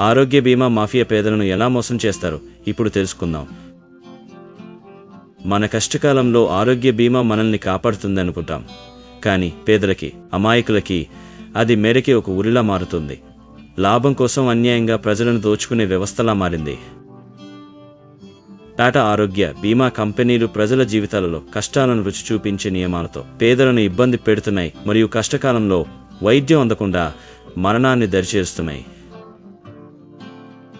ఆరోగ్య బీమా మాఫియా పేదలను ఎలా మోసం చేస్తారో ఇప్పుడు తెలుసుకుందాం. మన కష్టకాలంలో ఆరోగ్య బీమా మనల్ని కాపాడుతుంది అనుకుంటాం. కానీ పేదలకి అమాయకులకి అది మేరకి ఒక ఉరిలా మారుతుంది. లాభం కోసం అన్యాయంగా ప్రజలను దోచుకునే వ్యవస్థలా మారింది. టాటా ఆరోగ్య బీమా కంపెనీలు ప్రజల జీవితాలలో కష్టాలను రుచి చూపించే నియమాలతో పేదలను ఇబ్బంది పెడుతున్నాయి మరియు కష్టకాలంలో వైద్యం అందకుండా మరణాన్ని దరిచేస్తున్నాయి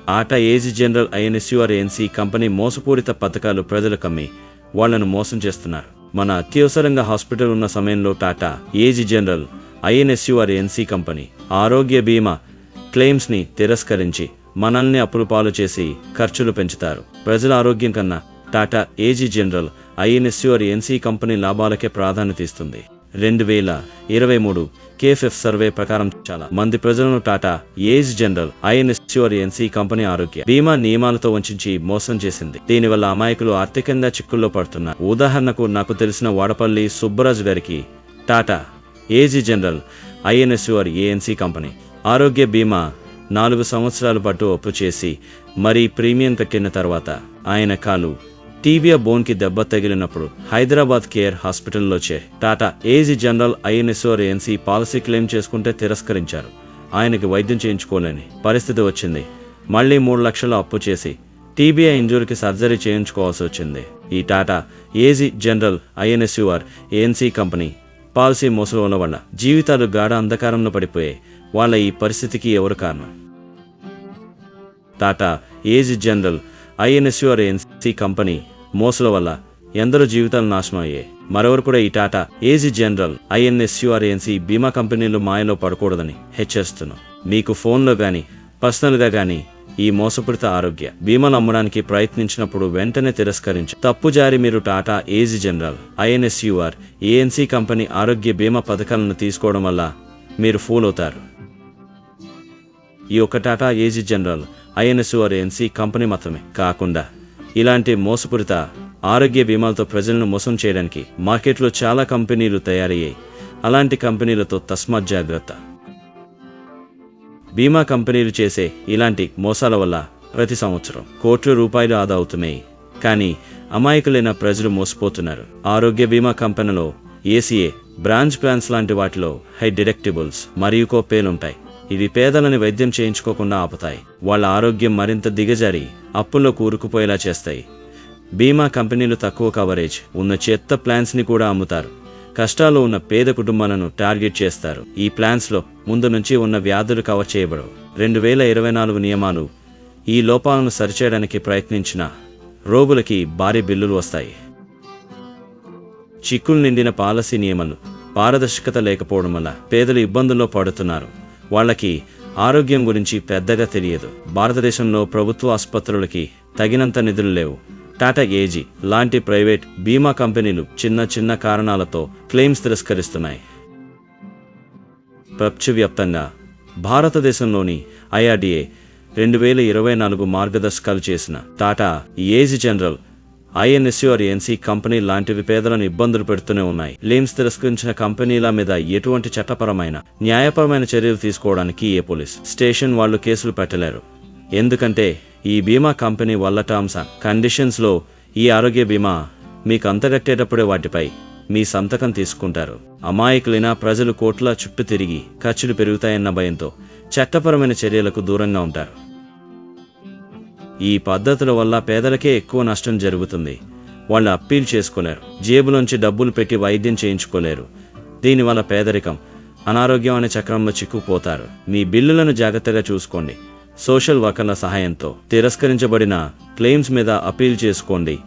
ఆటా ఏజీ జనరల్ ఐఎన్ఎస్యుఆర్ఎన్సీ కంపెనీ మోసపూరిత పథకాలు ప్రజలకు కమ్మి వాళ్ళను మోసం చేస్తున్నారు. మన అత్యవసరంగా హాస్పిటల్ ఉన్న సమయంలో Tata AIG general insurance company ఆరోగ్య బీమా క్లెయిమ్స్ని తిరస్కరించి మనల్ని అప్పులు పాలు చేసి ఖర్చులు పెంచుతారు. ప్రజల ఆరోగ్యం కన్నా Tata AIG general insurance company లాభాలకే ప్రాధాన్యత ఇస్తుంది. రెండు వేల ఇరవై మూడు కేఎఫ్ఎఫ్ సర్వే ప్రకారం చాలా మంది ప్రజలను Tata AIG general insurance company ఆరోగ్య బీమా నియమాలతో వంచి మోసం చేసింది. దీనివల్ల అమాయకులు ఆర్థికంగా చిక్కుల్లో పడుతున్నారు. ఉదాహరణకు నాకు తెలిసిన వాడపల్లి సుబ్బరాజు గారికి Tata AIG general insurance company ఆరోగ్య బీమా నాలుగు సంవత్సరాల పాటు అప్పు చేసి మరీ ప్రీమియం కట్టిన తర్వాత ఆయన కాలు టీబియా బోన్కి దెబ్బ తగిలినప్పుడు హైదరాబాద్ కేర్ హాస్పిటల్లో చే Tata AIG general insurance policy claim చేసుకుంటే తిరస్కరించారు. ఆయనకి వైద్యం చేయించుకోలేని పరిస్థితి వచ్చింది. మళ్ళీ మూడు లక్షలు అప్పు చేసి టీబీఐ ఇంజూరీకి సర్జరీ చేయించుకోవాల్సి వచ్చింది. ఈ Tata AIG general insurance company policy మోసలు ఉన్నవల్ల జీవితాలు గాఢ అంధకారంలో పడిపోయాయి. వాళ్ళ ఈ పరిస్థితికి ఎవరు కారణం? Tata AIG general insurance company మోసల వల్ల ఎందరో జీవితాలు నాశనం అయ్యాయి మరెవరు కూడా ఈ టాటా ఏజీ జనరల్ ఐఎన్ఎస్యుఆర్ఎన్సీ బీమా కంపెనీలు మాయలో పడకూడదని హెచ్చరిస్తున్నాం. మీకు ఫోన్లో కానీ పర్సనల్గా కానీ ఈ మోసపూరిత ఆరోగ్య బీమాలు అమ్మడానికి ప్రయత్నించినప్పుడు వెంటనే తిరస్కరించు. తప్పు జారి మీరు Tata AIG general insurance company ఆరోగ్య బీమా పథకాలను తీసుకోవడం వల్ల మీరు ఫూల్ అవుతారు. ఈ ఒక్క Tata AIG general insurance company మాత్రమే కాకుండా ఇలాంటి మోసపూరిత ఆరోగ్య బీమాలతో ప్రజలను మోసం చేయడానికి మార్కెట్లో చాలా కంపెనీలు తయారయ్యాయి. అలాంటి కంపెనీలతో తస్మాత్ జాగ్రత్త. బీమా కంపెనీలు చేసే ఇలాంటి మోసాల వల్ల ప్రతి సంవత్సరం కోట్ల రూపాయలు ఆదా అవుతున్నాయి. కానీ అమాయకులైన ప్రజలు మోసపోతున్నారు. ఆరోగ్య బీమా కంపెనీలో ఏసీఏ బ్రాంచ్ ప్లాన్స్ లాంటి వాటిలో హై డిడక్టిబుల్స్ మరియు కోపేలుంటాయి ఇవి పేదలని వైద్యం చేయించుకోకుండా ఆపుతాయి. వాళ్ళ ఆరోగ్యం మరింత దిగజారి అప్పుల్లో కూరుకుపోయేలా చేస్తాయి. బీమా కంపెనీలు తక్కువ కవరేజ్ ఉన్న చెత్త ప్లాన్స్ని కూడా అమ్ముతారు. కష్టాలు ఉన్న పేద కుటుంబాలను టార్గెట్ చేస్తారు. ఈ ప్లాన్స్లో ముందు నుంచి ఉన్న వ్యాధులు కవర్ చేయబడవు. రెండు వేల ఇరవై నాలుగు నియమాలు ఈ లోపాలను సరిచేయడానికి ప్రయత్నించిన రోగులకి భారీ బిల్లులు వస్తాయి. చిక్కులు నిండిన పాలసీ నియమాలు పారదర్శకత లేకపోవడం వల్ల పేదలు ఇబ్బందుల్లో పడుతున్నారు. వాళ్ళకి ఆరోగ్యం గురించి పెద్దగా తెలియదు. భారతదేశంలో ప్రభుత్వ ఆసుపత్రులకి తగినంత నిధులు లేవు. టాటా ఏజీ లాంటి ప్రైవేట్ బీమా కంపెనీలు చిన్న చిన్న కారణాలతో క్లెయిమ్స్ తిరస్కరిస్తున్నాయి. ప్రపంచవ్యాప్తంగా భారతదేశంలోని ఐఆర్డీఏ రెండు వేల ఇరవై నాలుగు మార్గదర్శకాలు చేసిన Tata AIG general insurance company లాంటివి పేదలను ఇబ్బందులు పెడుతూనే ఉన్నాయి. లీమ్స్ తిరస్కరించిన కంపెనీల మీద ఎటువంటి చట్టపరమైన న్యాయపరమైన చర్యలు తీసుకోవడానికి ఏ పోలీస్ స్టేషన్ వాళ్ళు కేసులు పెట్టలేరు. ఎందుకంటే ఈ బీమా కంపెనీ వల్ల టర్మ్స్ అండ్ కండిషన్స్లో ఈ ఆరోగ్య బీమా మీకు అంతగట్టేటప్పుడే వాటిపై మీ సంతకం తీసుకుంటారు. అమాయకులైన ప్రజలు కోట్ల చుట్టూ తిరిగి ఖర్చులు పెరుగుతాయన్న భయంతో చట్టపరమైన చర్యలకు దూరంగా ఉంటారు. ఈ పద్ధతుల వల్ల పేదలకే ఎక్కువ నష్టం జరుగుతుంది. వాళ్ళు అప్పీల్ చేసుకోలేరు జేబులోంచి డబ్బులు పెట్టి వైద్యం చేయించుకోలేరు. దీనివల్ల పేదరికం అనారోగ్యం అనే చక్రంలో చిక్కుపోతారు మీ బిల్లులను జాగ్రత్తగా చూసుకోండి. సోషల్ వర్కర్ల సహాయంతో తిరస్కరించబడిన క్లెయిమ్స్ మీద అప్పీల్ చేసుకోండి.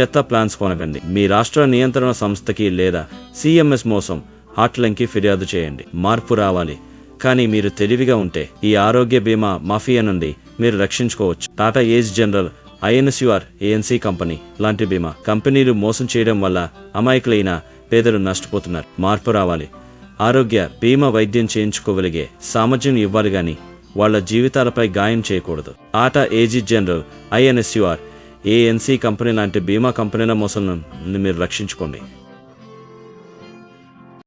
చెత్త ప్లాన్స్ కొనకండి. మీ రాష్ట్ర నియంత్రణ సంస్థకి లేదా సిఎంఎస్ మోసం హాట్లైన్కి ఫిర్యాదు చేయండి. మార్పు రావాలి. కానీ మీరు తెలివిగా ఉంటే ఈ ఆరోగ్య బీమా మాఫియా నుండి మీరు రక్షించుకోవచ్చు. Tata AIG general insurance company లాంటి బీమా కంపెనీలు మోసం చేయడం వల్ల అమాయకులైన పేదలు నష్టపోతున్నారు. మార్పు రావాలి. ఆరోగ్య బీమా వైద్యం చేయించుకోగలిగే సామర్థ్యం ఇవ్వాలి గాని వాళ్ళ జీవితాలపై గాయం చేయకూడదు. Tata AIG general insurance company లాంటి బీమా కంపెనీల మోసం మీరు రక్షించుకోండి.